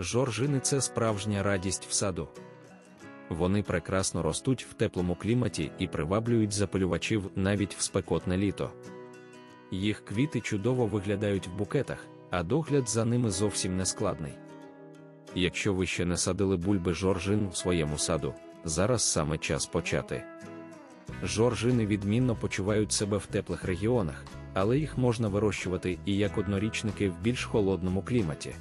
Жоржини це справжня радість в саду. Вони прекрасно ростуть в теплому кліматі і приваблюють запилювачів навіть в спекотне літо. Їх квіти чудово виглядають в букетах, а догляд за ними зовсім не складний. Якщо ви ще не садили бульби жоржин в своєму саду, зараз саме час почати. Жоржини відмінно почувають себе в теплих регіонах, але їх можна вирощувати і як однорічники в більш холодному кліматі.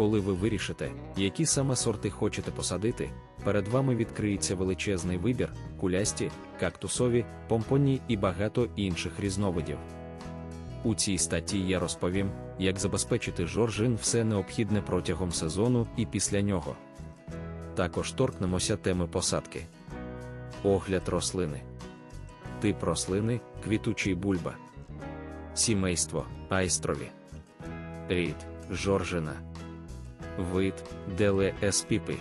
Коли ви вирішите, які саме сорти хочете посадити, перед вами відкриється величезний вибір, кулясті, кактусові, помпонні і багато інших різновидів. У цій статті я розповім, як забезпечити жоржин все необхідне протягом сезону і після нього. Також торкнемося теми посадки. Огляд рослини. Тип рослини квітучий бульба. Сімейство айстрові. Рід жоржина. Вид Деле еспіпи.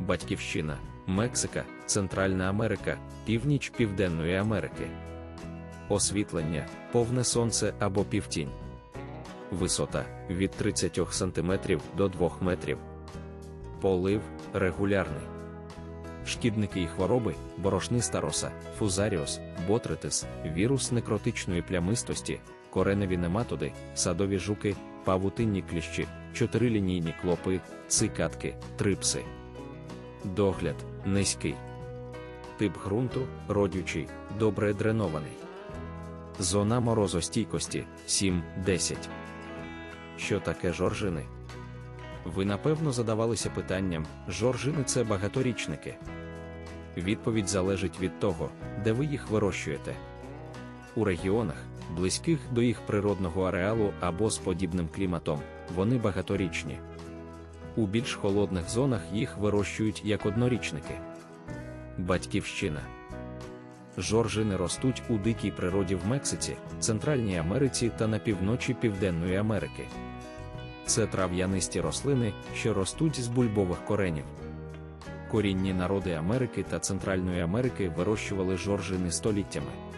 Батьківщина Мексика, Центральна Америка, Північ Південної Америки. Освітлення, повне сонце або півтінь. Висота від 30 см до 2 метрів. Полив регулярний. Шкідники і хвороби, борошниста роса, фузаріус, ботритис, вірус некротичної плямистості, кореневі нематоди, садові жуки, павутинні кліщі, чотирилінійні клопи, цикатки, трипси. Догляд низький. Тип ґрунту родючий, добре дренований. Зона морозостійкості 7-10. Що таке жоржини? Ви напевно задавалися питанням: жоржини це багаторічники. Відповідь залежить від того, де ви їх вирощуєте. У регіонах, близьких до їх природного ареалу або з подібним кліматом, вони багаторічні. У більш холодних зонах їх вирощують як однорічники. Батьківщина. Жоржини ростуть у дикій природі в Мексиці, Центральній Америці та на півночі Південної Америки. Це трав'янисті рослини, що ростуть з бульбових коренів. Корінні народи Америки та Центральної Америки вирощували жоржини століттями.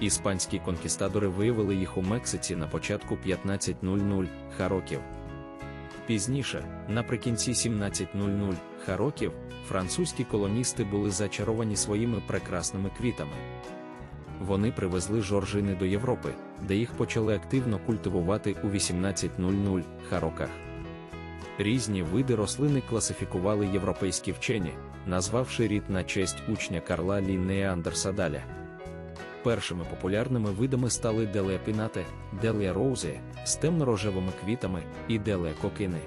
Іспанські конкістадори виявили їх у Мексиці на початку 1500 ха-років. Пізніше, наприкінці 1700 ха-років, французькі колоністи були зачаровані своїми прекрасними квітами. Вони привезли жоржини до Європи, де їх почали активно культивувати у 1800 ха-роках. Різні види рослини класифікували європейські вчені, назвавши рід на честь учня Карла Ліннея Андерсадаля. Першими популярними видами стали Деле пінате, Деле роузе з темно-рожевими квітами і Деле кокини.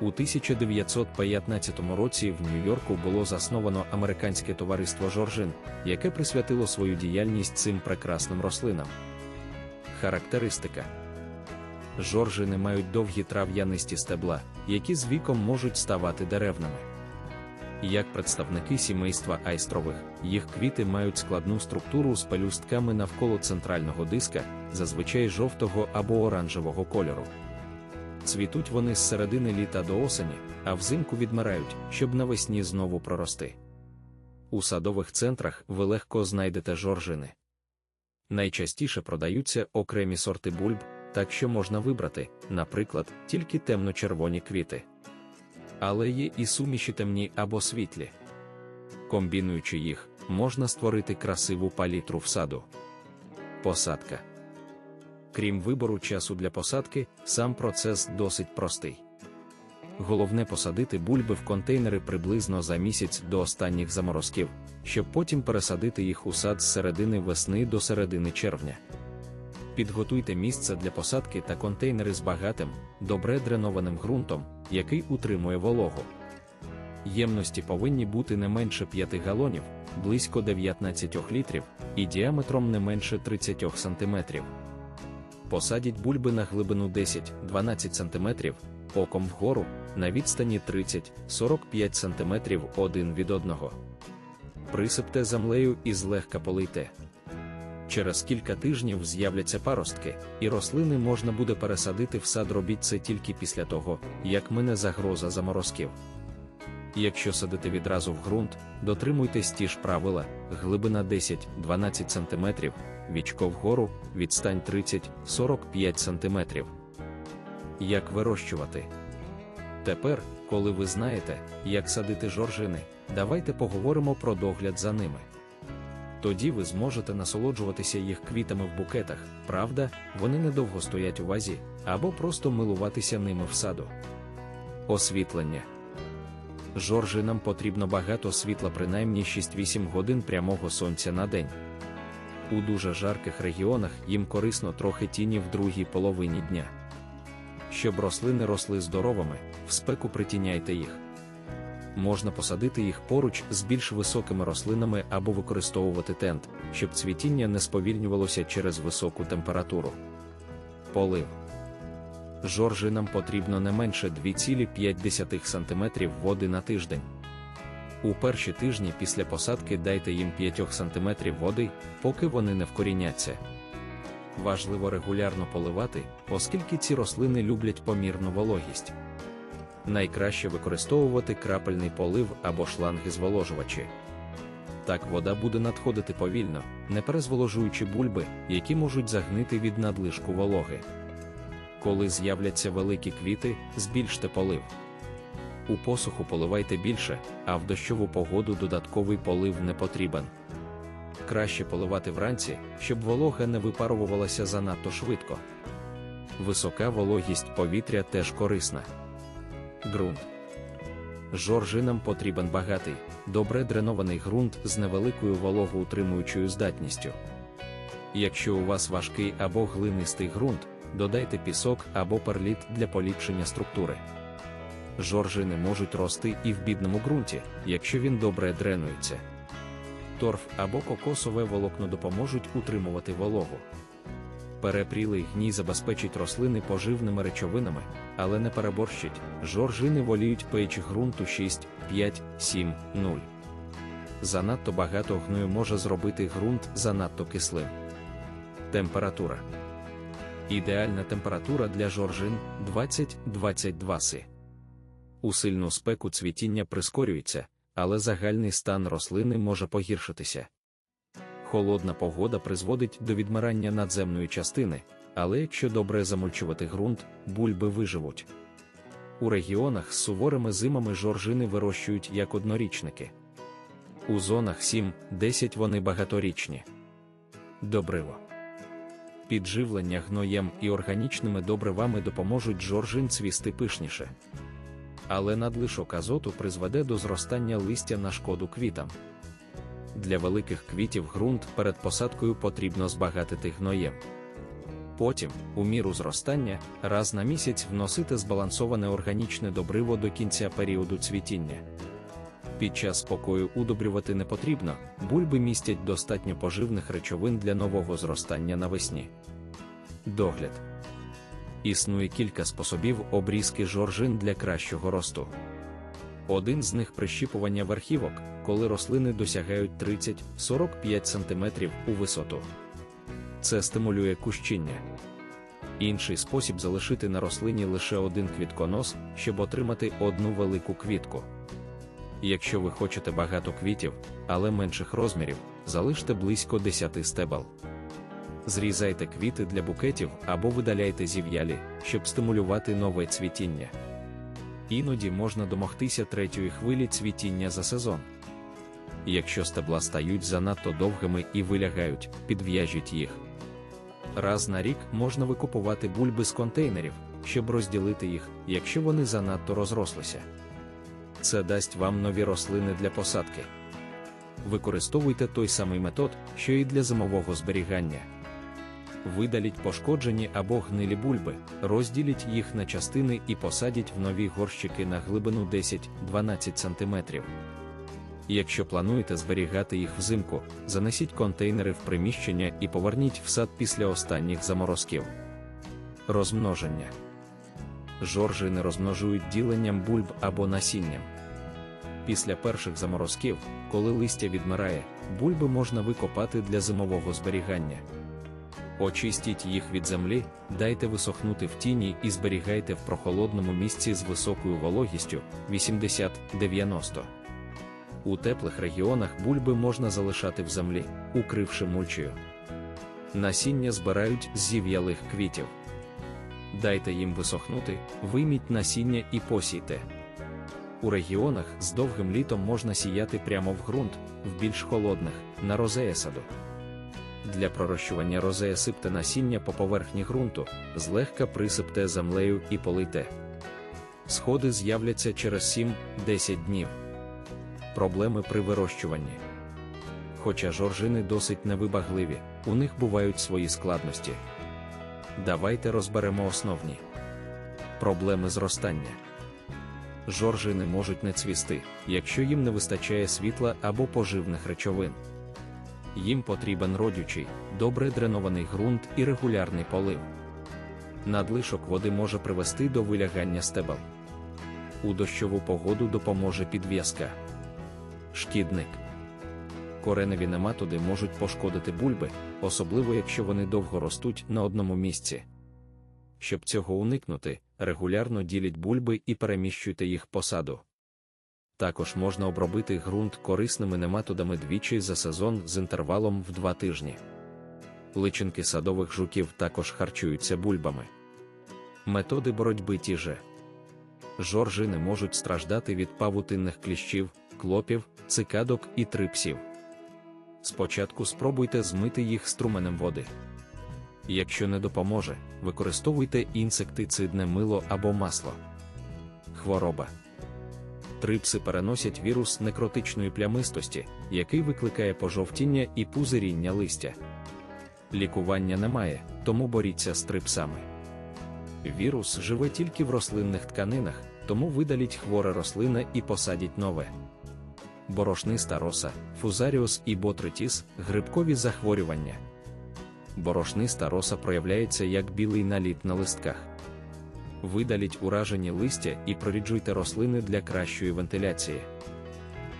У 1915 році в Нью-Йорку було засновано американське товариство Жоржин, яке присвятило свою діяльність цим прекрасним рослинам. Характеристика Жоржини мають довгі трав'янисті стебла, які з віком можуть ставати деревними. Як представники сімейства айстрових, їх квіти мають складну структуру з пелюстками навколо центрального диска, зазвичай жовтого або оранжевого кольору. Цвітуть вони з середини літа до осені, а взимку відмирають, щоб навесні знову прорости. У садових центрах ви легко знайдете жоржини. Найчастіше продаються окремі сорти бульб, так що можна вибрати, наприклад, тільки темно-червоні квіти. Але є і суміші темні або світлі. Комбінуючи їх, можна створити красиву палітру в саду. Посадка. Крім вибору часу для посадки, сам процес досить простий. Головне посадити бульби в контейнери приблизно за місяць до останніх заморозків, щоб потім пересадити їх у сад з середини весни до середини червня. Підготуйте місце для посадки та контейнери з багатим, добре дренованим ґрунтом, який утримує вологу. Ємності повинні бути не менше 5 галонів, близько 19 літрів, і діаметром не менше 30 см. Посадіть бульби на глибину 10-12 см, оком вгору, на відстані 30-45 см один від одного. Присипте землею і злегка полийте. Через кілька тижнів з'являться паростки, і рослини можна буде пересадити в сад робіть це тільки після того, як мине загроза заморозків. Якщо садити відразу в ґрунт, дотримуйтесь ті ж правила, глибина 10-12 см, вічко вгору, відстань 30-45 см. Як вирощувати? Тепер, коли ви знаєте, як садити жоржини, давайте поговоримо про догляд за ними. Тоді ви зможете насолоджуватися їх квітами в букетах, правда, вони недовго стоять у вазі, або просто милуватися ними в саду. Освітлення. Жоржинам потрібно багато світла, принаймні 6-8 годин прямого сонця на день. У дуже жарких регіонах їм корисно трохи тіні в другій половині дня. Щоб рослини росли здоровими, в спеку притіняйте їх. Можна посадити їх поруч з більш високими рослинами або використовувати тент, щоб цвітіння не сповільнювалося через високу температуру. Полив. Жоржинам потрібно не менше 2,5 см води на тиждень. У перші тижні після посадки дайте їм 5 см води, поки вони не вкоріняться. Важливо регулярно поливати, оскільки ці рослини люблять помірну вологість. Найкраще використовувати крапельний полив або шланги зволожувачі. Так вода буде надходити повільно, не перезволожуючи бульби, які можуть загнити від надлишку вологи. Коли з'являться великі квіти, збільште полив. У посуху поливайте більше, а в дощову погоду додатковий полив не потрібен. Краще поливати вранці, щоб волога не випарувалася занадто швидко. Висока вологість повітря теж корисна. Ґрунт. Жоржинам потрібен багатий, добре дренований ґрунт з невеликою вологоутримуючою здатністю. Якщо у вас важкий або глинистий ґрунт, додайте пісок або перліт для поліпшення структури. Жоржини можуть рости і в бідному ґрунті, якщо він добре дренується. Торф або кокосове волокно допоможуть утримувати вологу. Перепрілий гній забезпечить рослини поживними речовинами, але не переборщить. Жоржини воліють pH ґрунту 6, 5, 7, 0. Занадто багато гною може зробити ґрунт занадто кислим. Температура. Ідеальна температура для жоржин 20-22 си. У сильну спеку цвітіння прискорюється, але загальний стан рослини може погіршитися. Холодна погода призводить до відмирання надземної частини, але якщо добре замульчувати ґрунт, бульби виживуть. У регіонах з суворими зимами жоржини вирощують як однорічники. У зонах 7-10 вони багаторічні. Добриво. Підживлення гноєм і органічними добривами допоможуть жоржин цвісти пишніше. Але надлишок азоту призведе до зростання листя на шкоду квітам. Для великих квітів ґрунт перед посадкою потрібно збагатити гноєм. Потім, у міру зростання, раз на місяць вносити збалансоване органічне добриво до кінця періоду цвітіння. Під час спокою удобрювати не потрібно, бульби містять достатньо поживних речовин для нового зростання навесні. Догляд. Існує кілька способів обрізки жоржин для кращого росту. Один з них прищіпування верхівок, коли рослини досягають 30-45 см у висоту. Це стимулює кущіння. Інший спосіб залишити на рослині лише один квітконос, щоб отримати одну велику квітку. Якщо ви хочете багато квітів, але менших розмірів, залиште близько 10 стебел. Зрізайте квіти для букетів або видаляйте зів'ялі, щоб стимулювати нове цвітіння. Іноді можна домогтися третьої хвилі цвітіння за сезон. Якщо стебла стають занадто довгими і вилягають, підв'яжіть їх. Раз на рік можна викупувати бульби з контейнерів, щоб розділити їх, якщо вони занадто розрослися. Це дасть вам нові рослини для посадки. Використовуйте той самий метод, що і для зимового зберігання. Видаліть пошкоджені або гнилі бульби, розділіть їх на частини і посадіть в нові горщики на глибину 10-12 см. Якщо плануєте зберігати їх взимку, занесіть контейнери в приміщення і поверніть в сад після останніх заморозків. Розмноження жоржі не розмножують діленням бульб або насінням. Після перших заморозків, коли листя відмирає, бульби можна викопати для зимового зберігання. Очистіть їх від землі, дайте висохнути в тіні і зберігайте в прохолодному місці з високою вологістю 80-90. У теплих регіонах бульби можна залишати в землі, укривши мульчею. Насіння збирають з зів'ялих квітів. Дайте їм висохнути, вийміть насіння і посійте. У регіонах з довгим літом можна сіяти прямо в ґрунт, в більш холодних, на розея саду. Для пророщування розея сипте насіння по поверхні ґрунту, злегка присипте землею і полийте. Сходи з'являться через 7-10 днів. Проблеми при вирощуванні. Хоча жоржини досить невибагливі, у них бувають свої складності. Давайте розберемо основні проблеми зростання. Жоржини можуть не цвісти, якщо їм не вистачає світла або поживних речовин. Їм потрібен родючий, добре дренований ґрунт і регулярний полив. Надлишок води може привести до вилягання стебел. У дощову погоду допоможе підв'язка. Шкідник. Кореневі нематоди можуть пошкодити бульби, особливо якщо вони довго ростуть на одному місці. Щоб цього уникнути, регулярно діліть бульби і переміщуйте їх по саду. Також можна обробити ґрунт корисними нематодами двічі за сезон з інтервалом в два тижні. Личинки садових жуків також харчуються бульбами. Методи боротьби ті же. Жоржини можуть страждати від павутинних кліщів, клопів, цикадок і трипсів. Спочатку спробуйте змити їх струменем води. Якщо не допоможе, використовуйте інсектицидне мило або масло. Хвороба. Трипси переносять вірус некротичної плямистості, який викликає пожовтіння і пузиріння листя. Лікування немає, тому боріться з трипсами. Вірус живе тільки в рослинних тканинах, тому видаліть хворе рослина і посадіть нове. Борошниста роса, фузаріус і ботритіс грибкові захворювання. Борошниста роса проявляється як білий наліт на листках. Видаліть уражені листя і проріджуйте рослини для кращої вентиляції.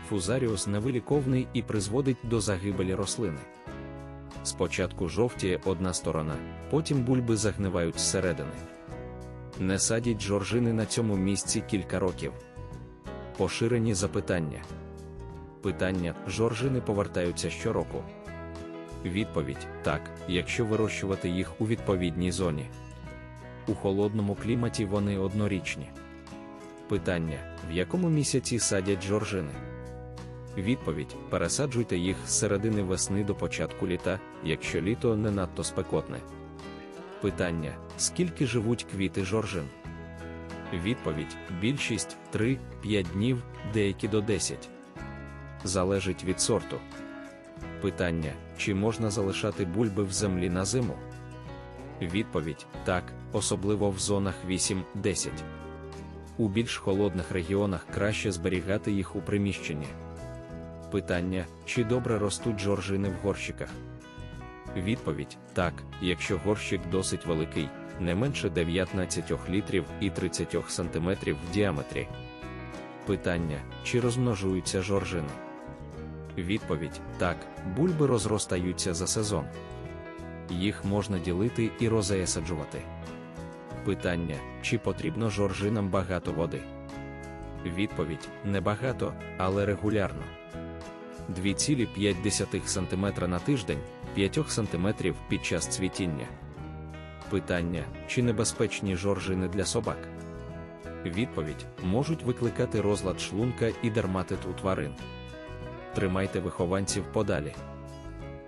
Фузаріус невиліковний і призводить до загибелі рослини. Спочатку жовтіє одна сторона, потім бульби загнивають зсередини. Не садіть жоржини на цьому місці кілька років. Поширені запитання. Питання жоржини повертаються щороку. Відповідь так, якщо вирощувати їх у відповідній зоні. У холодному кліматі вони однорічні. Питання: в якому місяці садять жоржини? Відповідь: пересаджуйте їх з середини весни до початку літа, якщо літо не надто спекотне. Питання: скільки живуть квіти жоржин? Відповідь: більшість 3-5 днів, деякі до 10. Залежить від сорту. Питання: чи можна залишати бульби в землі на зиму? Відповідь: так, особливо в зонах 8-10. У більш холодних регіонах краще зберігати їх у приміщенні. Питання: чи добре ростуть жоржини в горщиках? Відповідь: так, якщо горщик досить великий, не менше 19 літрів і 30 см в діаметрі. Питання: чи розмножуються жоржини? Відповідь: так, бульби розростаються за сезон. Їх можна ділити і розеясаджувати. Питання: чи потрібно жоржинам багато води? Відповідь: небагато, але регулярно. 2,5 см на тиждень, 5 см під час цвітіння. Питання: чи небезпечні жоржини для собак? Відповідь: можуть викликати розлад шлунка і дерматит у тварин. Тримайте вихованців подалі.